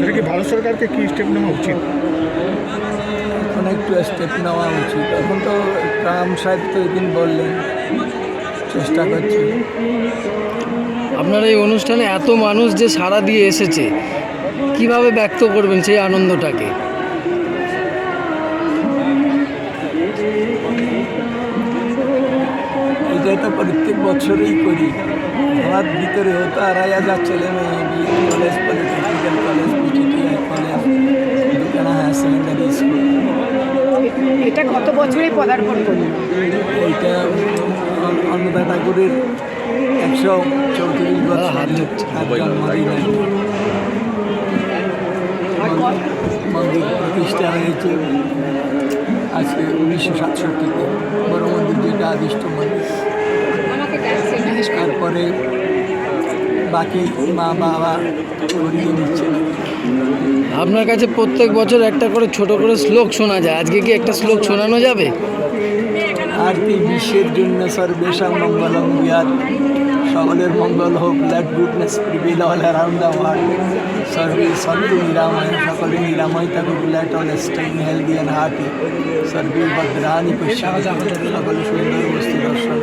এটা কি ভারত সরকারকে কি স্টেপ নেওয়া উচিত? এখন একটু স্টেপ নেওয়া উচিত। এখন তো ট্রাম্প সাহেব তো এদিন বললেন চেষ্টা করছি। আপনার এই অনুষ্ঠানে এত মানুষ যে সাড়া দিয়ে এসেছে কীভাবে ব্যক্ত করবেন সেই আনন্দটাকে? এটা তো প্রত্যেক বছরই করি আমার ভিতরে হতো আড়াই হাজার ছেলে মেয়ে college polytechnical college PTTI college দুখানা হায়ার সেকেন্ডারি স্কুল। এটা কত পদার্পণ করি অন্নদা ঠাকুরের একশো চৌত্রিশ বছর। জন্মদিনে মন্দির প্রতিষ্ঠা হয়েছে আজকে উনিশশো সাতষট্টিতে বড় মন্দির যেটা আদিষ্ট মন্দির। তারপরে বাকি মা বাবা করিয়ে নিচ্ছেন আপনার কাছে প্রত্যেক বছর একটা করে ছোট করে শ্লোক শোনা যায়। আজকে কি একটা শ্লোক শোনানো যাবে? আর কি বিশ্বের জন্য সর্বেশাং মঙ্গলম বিয়াত সকলের মঙ্গল হোক let goodness prevail all around the world সর্বে সন্তু নিরাময় সকলে নিরাময় থাকুক let all stay healthy and hearty সর্বে ভদ্রানি পশ্চিম সকলে সুন্দর বস্তু দর্শন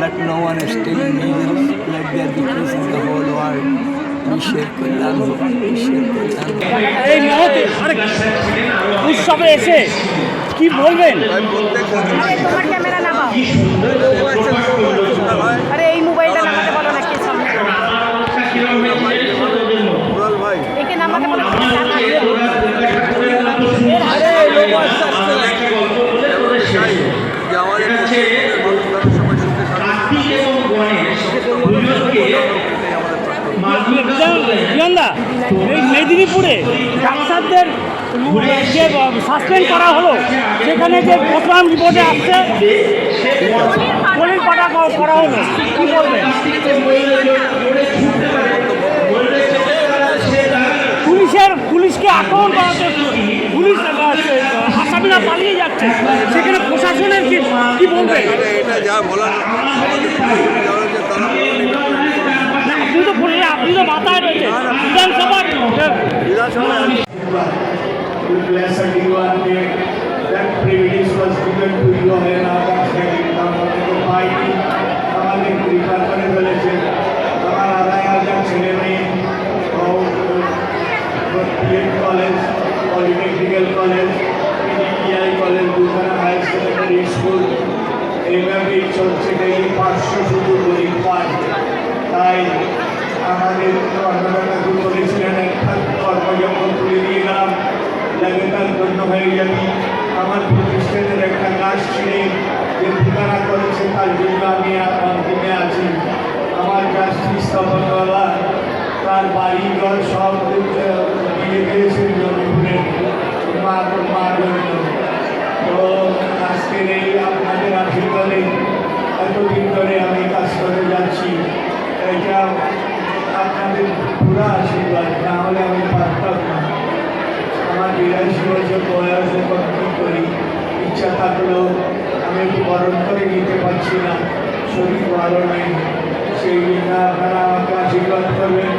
let no one sustain miseries let there be peace in the whole world বিশ্বের কল্যাণ হোক বিশ্বের কল্যাণ হোক। এই মহতে আরে উৎসবে এসে কি বলবেন আরে তোমার ক্যামেরা নামাও আরে এই মোবাইলটা নামাতে বলো না কে সামনে একে নামাতে বলো আরে লোক আসতে আসতে যে আমাদের মানুষের সবাই সুখে বিয়ন্দা এই মেদিনীপুরে ডাক্তারদের যে সাসপেন্ড করা হলো। সেখানে যে প্রথম রিপোর্টে আসছে পাটা করা হলো। পুলিশের পুলিশকে আক্রমণ করা পুলিশ আসামিরা পালিয়ে যাচ্ছে। সেখানে প্রশাসনের কি বলবে এটা যা বলার আমাদের যারা যে তারা না, আপনি তো পুলিশ আপনি তো মাথায় রয়েছে বিধানসভার বিধানসভায় you bless everyone here. That privilege was given to you and our second পাইনি আমাদের কৃপা করে ফেলেছে আমার আড়াই হাজার ছেলে মেয়ে B Ed college polytechnical college PDTI college দুখানা হায়ার সেকেন্ডারি স্কুল এইভাবেই চলছে ডেইলি পাঁচশো শুধু গরিব পায় তাই আমাদের অন্নদাতা বলেছিলেন একটা কর্মযজ্ঞ তুলে দিয়ে গেলাম লাগাতার ধন্য হয়ে যাবি আমার প্রতিষ্ঠানের একটা গাছ ছিঁড়ে যে ঠিকানা করেছে তার জন্য আমি অন্তিমে আছি আমার গাছটি স্থাপনওয়ালা তার বাড়ি ঘর সব দিয়ে দিয়েছেন জমিপুরে মা মা জন্য তো আজকের এই আপনাদের আশীর্বাদে এতদিন ধরে আমি কাজ করে যাচ্ছি এটা আপনাদের পুরো আশীর্বাদ না হলে আমি পারতাম না। আমার বিরাশি বছর বয়সে কী করি, ইচ্ছা থাকলেও আমি একটু বরণ করে নিতে পারছি না। শরীর ভালো নেই সেই জন্য আপনারা আমাকে আশীর্বাদ করবেন।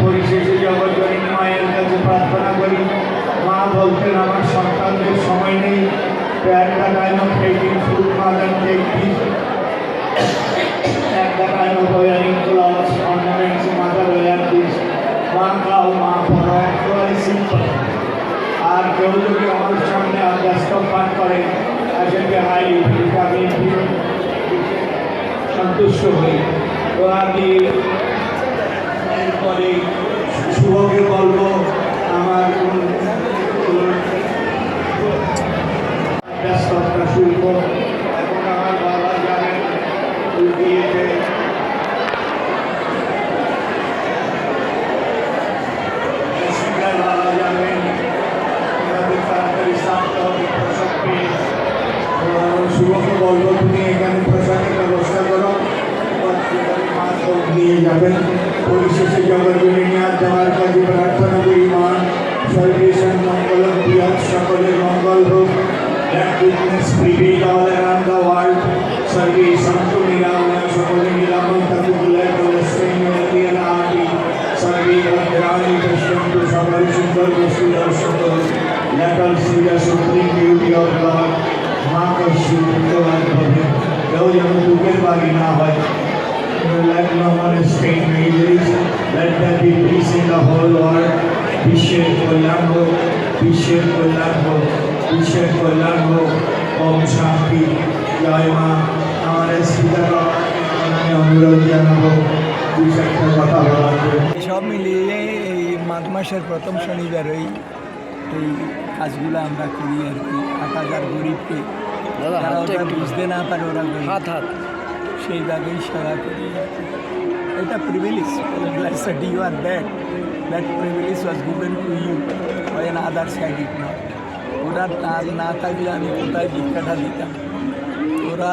পরিশেষে জগৎজনী মায়ের কাছে প্রার্থনা করি, মা বলতেন, আমার সন্তানদের সময় নেই। একটা time of taking food mother take this একটা হই তো আমি এরপরে শুভকে বলব আমার ব্যস্ততা শুল্ক এখন আমার বাবা জানেন দিয়েছে সিঙ্গার বাবা যাবেন এভাবে তাড়াতাড়ি সারতে হবে পোশাক পেয়ে শুভকে বলব তুমি এখানে পোশাকের ব্যবস্থা করো মাছ নিয়ে যাবেন পরিশেষে জগৎগুলি নিয়ে যাওয়ার কাজে প্রার্থনা করি মা সর্বেশন মঙ্গল প্রিয় সকলের মঙ্গল হোক prevail all around the world. Sarve Santu Niramaya Sakali Niramaya Tatukula Palestine Yatiyana Ati Sarve Bhadrani Pashyantu Sabari Sundar Vastu Darshantu Let us see the supreme beauty of God. মা কষ্ট হবে কেউ যেন দুঃখের বাড়ি না হয় let no one escape miseries. Let there be peace in the whole world. বিশ্বের কল্যাণ হোক বিশ্বের কল্যাণ হোক বিশ্বের কল্যাণ হোক ওম শান্তি জয় মা আমার স্পিকার আমি অনুরোধ জানাব দু চারটা কথা বলার সব মিলিয়ে এই মাঘ মাসের প্রথম শনিবার ওই এই কাজগুলো আমরা করি আর কি আট হাজার গরিবকে একটু বুঝতে না পারে ওরা। হাত হাত সেইভাবেই সেবা করি। এটা privilege blessed you are that that privilege was given to you by an other side it not ওরা না না থাকলে আমি কোথায় ভিক্ষাটা দিতাম? ওরা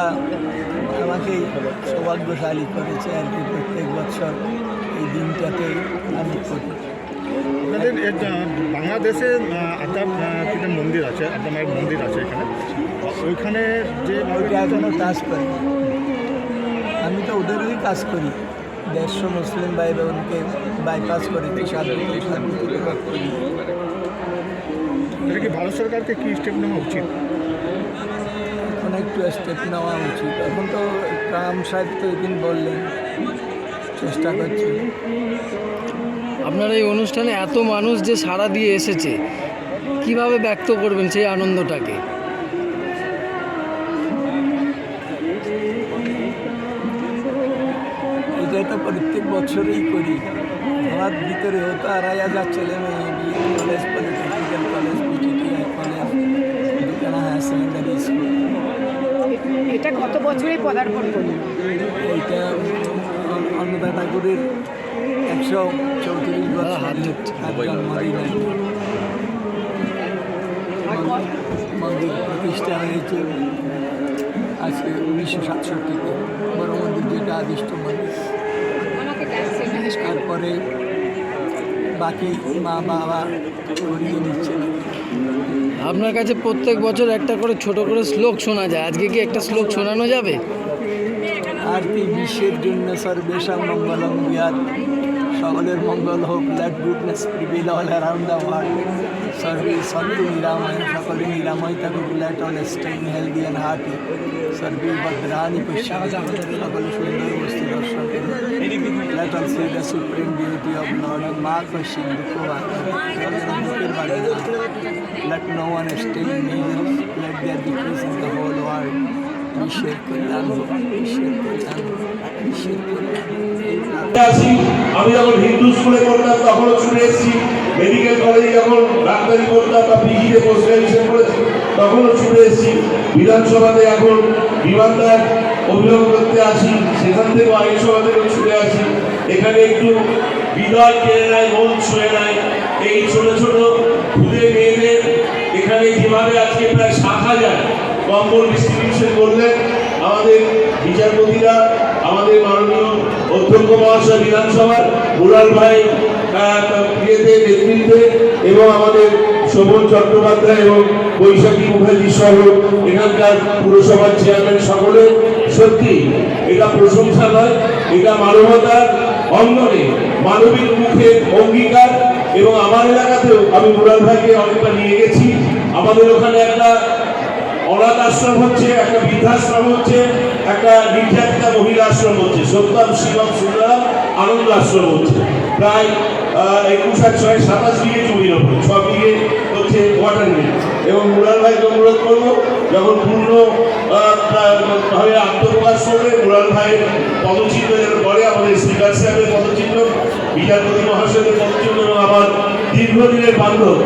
আমাকে সৌভাগ্যশালী করেছে আর কি প্রত্যেক বছর এই দিনটাতে আমি করি। আপনাদের বাংলাদেশে আদ্যা মন্দির আছে আদ্যা মায়ের মন্দির আছে এখানে। ওইখানে যে ওইটা এখনও কাজ করি। কাজ করি। দেড়শো মুসলিম ভাই বোনকে বাইপাস করে এটা কি ভারত সরকারকে কি স্টেপ নেওয়া উচিত? এখন একটু স্টেপ নেওয়া উচিত। এখন তো ট্রাম সাহেব তো এদিন বললেন চেষ্টা করছি। আপনার এই অনুষ্ঠানে এত মানুষ যে সাড়া দিয়ে এসেছে কীভাবে ব্যক্ত করবেন সেই আনন্দটাকে? এটা প্রত্যেক বছরই করি। আমার ভিতরে হতো আড়াই হাজার ছেলে মেয়ে B Ed college polytechnical college PTTI college দুখানা হায়ার সেকেন্ডারি স্কুল। এটা কত বছরে পদার্পণ করল এইটা অন্নদা ঠাকুরের একশো চৌত্রিশ বছর। ক- মন্দির প্রতিষ্ঠা হয়েছে আজকে উনিশশো সাতষট্টিতে বড় মন্দির যেটা আদিষ্ট মন্দির। তারপরে বাকি মা বাবা করিয়ে নিচ্ছে আপনার কাছে প্রত্যেক বছর একটা করে ছোট করে শ্লোক শোনা যায়। আজকে কি একটা শ্লোক শোনানো যাবে? আর কি বিশ্বের জন্য সর্বেশাম মঙ্গলম বিয়াত। সকলের মঙ্গল হোক let goodness prevail all around the world সর্বে সন্তু নিরাময় সকলে নিরাময় থাকুক let all stay healthy and hearty সর্বে ভদ্রাণী পশ্চিম সকলে সুন্দর পশ্চিম দুঃখ দুঃখের বাড়ি let no one sustain miseries let there be peace in the whole world বিশ্বের কল্যাণ বিশ্বের কল্যাণ বিশ্বের কল্যাণ আমি যখন হিন্দু স্কুলে পড়তাম তখনও ছুটে এসেছি মেডিকেল কলেজে যখন ডাক্তারি পড়তাম বা পিজিতে পোস্ট গ্রাজুয়েশন করেছি তখনও ছুটে এসেছি বিধানসভাতে এখন বিমানদার অভিযোগ করতে আসি, সেখান থেকে আইনসভা থেকে ছুটে আসি। এখানে একটু বিদায় কেড়ে নেয়, মন ছুঁয়ে নেয়। এই ছোট ছোট খুদে মেয়েদের, এখানে যেভাবে আজকে প্রায় সাত হাজার কম্বল ডিস্ট্রিবিউশন করলেন আমাদের বিচারপতিরা, আমাদের মাননীয় অধ্যক্ষ মহাশয় বিধানসভার মুরাল ভাই ইয়েতে নেতৃত্বে, এবং আমাদের শোভন চট্টোপাধ্যায় এবং বৈশাখী মুখার্জি সহ এখানকার পুরসভার চেয়ারম্যান সকলে। সত্যি, এটা প্রশংসা নয়, এটা মানবতার অঙ্গনে মানবিক মুখের অঙ্গীকার, এবং আমার এলাকাতেও আমি মুরাল ভাইকে অনেকটা নিয়ে গেছি। আমাদের ওখানে একটা অনাথ আশ্রম হচ্ছে, একটা বৃদ্ধাশ্রম হচ্ছে, একটা নির্যাতিতা মহিলা আশ্রম হচ্ছে, সত্যম, শিবম সুন্দরম আনন্দ আশ্রম হচ্ছে। প্রায় একুশ আর ছয়, সাতাশ বিঘে জমির ওপর ছ বিঘে হচ্ছে ওয়াটার মিল এবং মুরাল ভাইকে অনুরোধ করব যখন পূর্ণ ভাবে আত্মপ্রকাশ করবে, মুরাল ভাইয়ের পদচিহ্ন যেন পরে আমাদের স্পিকার সাহেবের পদচিহ্ন, বিচারপতি মহাশয়ের পদচিহ্ন এবং আমার দীর্ঘদিনের বান্ধব,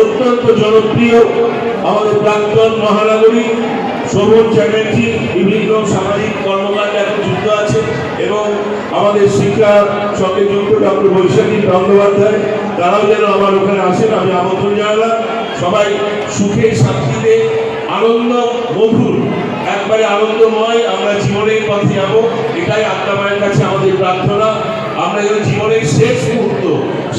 অত্যন্ত জনপ্রিয় আমাদের প্রাক্তন মহানগরী শোভন চ্যাটার্জি বিভিন্ন সামাজিক কর্মকাণ্ডে এখন যুক্ত আছে এবং আমাদের শিক্ষা সঙ্গে যুক্ত ডক্টর বৈশাখী বন্দ্যোপাধ্যায়, তারাও যেন আমার ওখানে আসেন, আমি আমন্ত্রণ জানালাম। সবাই সুখে শান্তিতে আনন্দ মধুর। একবারে আনন্দময় আমরা জীবনের পথে যাব, এটাই আত্মা মায়ের কাছে আমাদের প্রার্থনা। আমরা যেন জীবনের শেষ মুহূর্ত,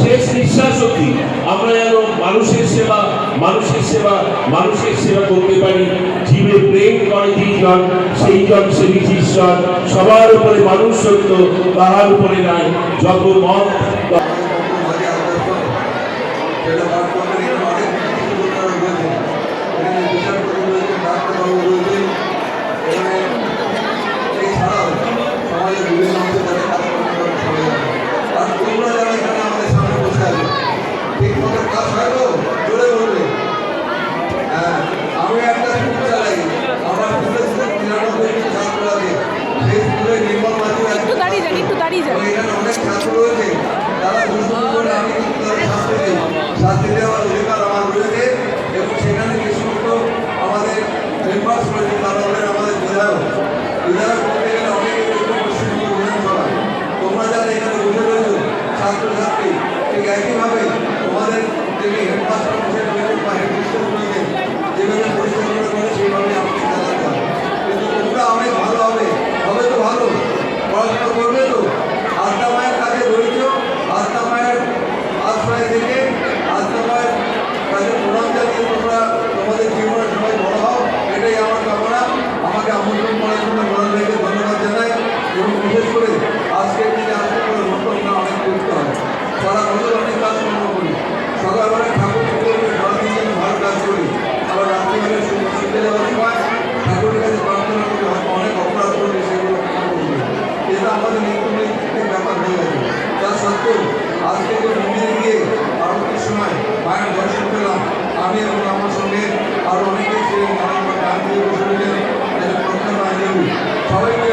শেষ নিঃশ্বাস অব্দি আমরা যেন মানুষের সেবা মানুষের সেবা মানুষের সেবা করতে পারি। জীবে প্রেম করে যিজন সেই জন সেবী ঈশ্বর। সবার উপরে মানুষ সত্য, তাহার উপরে নাই। যত মত আজ থেকে মন্দিরে গিয়ে পরবর্তী সময় মায়ের দর্শন পেলাম আমি এবং আমার সঙ্গে আরও অনেকেই ছিলেন নারায়ণ গান্ধী বসে সবাইকে